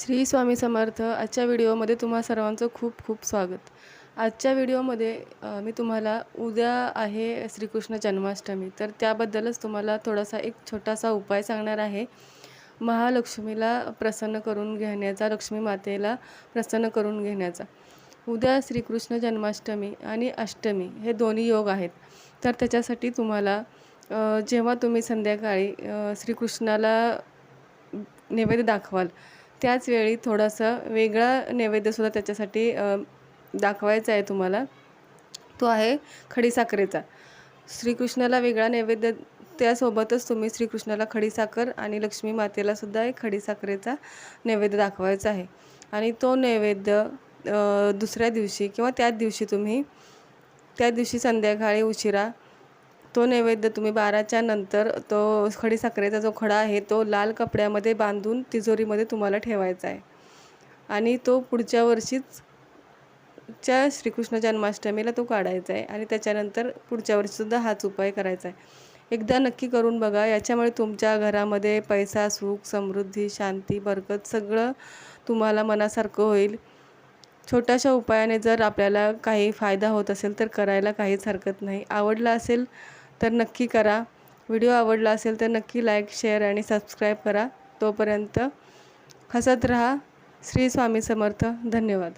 श्री स्वामी समर्थ आजच्या व्हिडिओमध्ये तुम्हा सर्वांचं खूप खूप स्वागत. आजच्या व्हिडिओमध्ये मी तुम्हाला उद्या आहे श्रीकृष्ण जन्माष्टमी. तर त्याबद्दलच तुम्हाला थोडासा एक छोटासा उपाय सांगणार आहे. महालक्ष्मीला प्रसन्न करून घेण्याचा लक्ष्मी मातेला प्रसन्न करून घेण्याचा. उद्या श्रीकृष्ण जन्माष्टमी आणि अष्टमी हे दोन्ही योग आहेत. तर त्याच्यासाठी तुम्हाला जेव्हा तुम्ही संध्याकाळी श्रीकृष्णाला नैवेद्य दाखवाल त्याच वेळी थोडासा वेगळा नैवेद्यसुद्धा त्याच्यासाठी दाखवायचा आहे तुम्हाला. तो आहे खडीसाखरेचा. श्रीकृष्णाला वेगळा नैवेद्य त्यासोबतच तुम्ही श्रीकृष्णाला खडीसाखर आणि लक्ष्मी मातेलासुद्धा एक खडीसाखरेचा नैवेद्य दाखवायचा आहे. आणि तो नैवेद्य दुसऱ्या दिवशी किंवा त्याच दिवशी तुम्ही त्या दिवशी संध्याकाळी उशिरा तो नैवेद्य तुम्ही बाराच्या नंतर तो खडीसाखरेचा जो खडा आहे तो लाल कपड्यामध्ये बांधून तिजोरीमध्ये तुम्हाला ठेवायचा आहे. आणि तो पुढच्या वर्षीच च्या श्रीकृष्ण जन्माष्टमीला तो काढायचा आहे आणि त्याच्यानंतर पुढच्या वर्षीसुद्धा हाच उपाय करायचा आहे. एकदा नक्की करून बघा याच्यामुळे तुमच्या घरामध्ये पैसा सुख समृद्धी शांती बरकत सगळं तुम्हाला मनासारखं होईल. छोट्याशा उपायाने जर आपल्याला काही फायदा होत असेल तर करायला काहीच हरकत नाही. आवडला असेल तर नक्की करा. व्हिडिओ आवडला असेल तर नक्की लाईक शेअर आणि सबस्क्राईब करा. तोपर्यंत हसत रहा. श्री स्वामी समर्थ. धन्यवाद.